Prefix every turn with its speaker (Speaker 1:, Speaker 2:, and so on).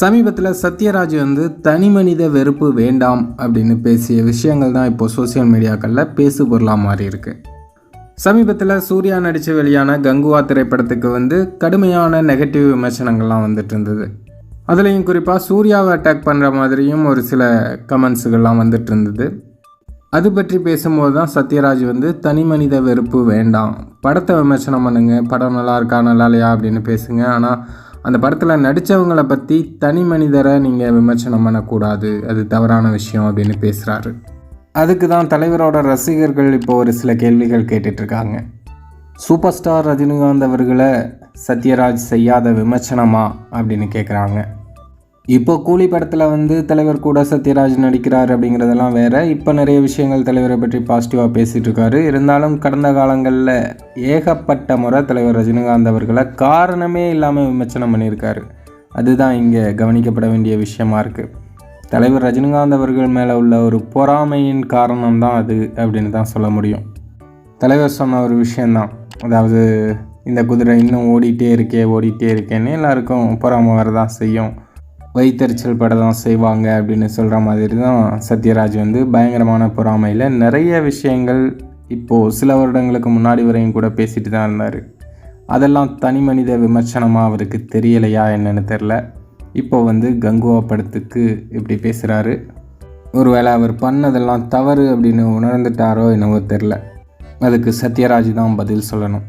Speaker 1: சமீபத்தில் சத்யராஜ் வந்து தனி மனித வெறுப்பு வேண்டாம் அப்படின்னு பேசிய விஷயங்கள் தான் இப்போ சோஷியல் மீடியாக்களில் பேசு பொருளாக மாறி இருக்கு. சமீபத்தில் சூர்யா நடித்து வெளியான கங்குவா திரைப்படத்துக்கு வந்து கடுமையான நெகட்டிவ் விமர்சனங்கள்லாம் வந்துட்டு இருந்தது. அதுலேயும் குறிப்பாக சூர்யாவை அட்டாக் பண்ணுற மாதிரியும் ஒரு சில கமெண்ட்ஸுகள்லாம் வந்துட்டு இருந்தது. அது பற்றி பேசும்போது தான் சத்யராஜ் வந்து தனி மனித வெறுப்பு வேண்டாம் படத்தை விமர்சனம் பண்ணுங்கள் படம் நல்லா இருக்கா நல்லா இல்லையா அப்படின்னு பேசுங்க. ஆனால் அந்த படத்தில் நடித்தவங்களை பற்றி தனி மனிதரை நீங்கள் விமர்சனம் பண்ணக்கூடாது. அது தவறான விஷயம் அப்படின்னு பேசுகிறாரு அதுக்கு தான் தலைவரோட ரசிகர்கள் இப்போ ஒரு சில கேள்விகள் கேட்டுட்ருக்காங்க. சூப்பர் ஸ்டார் ரஜினிகாந்த் அவர்களை சத்யராஜ் செய்யாத விமர்சனமா அப்படின்னு கேட்குறாங்க இப்போ கூலி படத்தில் வந்து தலைவர் கூட சத்யராஜ் நடிக்கிறார் அப்படிங்கிறதெல்லாம் வேற. இப்போ நிறைய விஷயங்கள் தலைவரை பற்றி பாசிட்டிவாக பேசிகிட்டு இருக்காரு. இருந்தாலும் கடந்த காலங்களில் ஏகப்பட்ட முறை தலைவர் ரஜினிகாந்த் அவர்களை காரணமே இல்லாமல் விமர்சனம் பண்ணியிருக்காரு. அதுதான் இங்கே கவனிக்கப்பட வேண்டிய விஷயமா இருக்குது தலைவர் ரஜினிகாந்த் அவர்கள் மேலே உள்ள ஒரு பொறாமையின் காரணம் தான் அது அப்படின்னு தான் சொல்ல முடியும். தலைவர் சொன்ன ஒரு விஷயந்தான் அதாவது இந்த குதிரை இன்னும் ஓடிட்டே இருக்கே ஓடிட்டே இருக்கேன்னு எல்லாருக்கும் பொறாமை வரதான் செய்யும். வயிற்றுச்சல் பட தான் செய்வாங்க அப்படின்னு சொல்கிற மாதிரி தான் சத்யராஜ் வந்து பயங்கரமான பொறாமையில் நிறைய விஷயங்கள் இப்போது சில வருடங்களுக்கு முன்னாடி வரையும் கூட பேசிட்டு தான் இருந்தார். அதெல்லாம் தனி மனித விமர்சனமாக அவருக்கு தெரியலையா என்னென்னு தெரில இப்போ வந்து கங்குவா படத்துக்கு இப்படி பேசுகிறாரு ஒருவேளை அவர் பண்ணதெல்லாம் தவறு அப்படின்னு உணர்ந்துட்டாரோ என்னவோ தெரில அதுக்கு சத்யராஜ் தான் பதில் சொல்லணும்.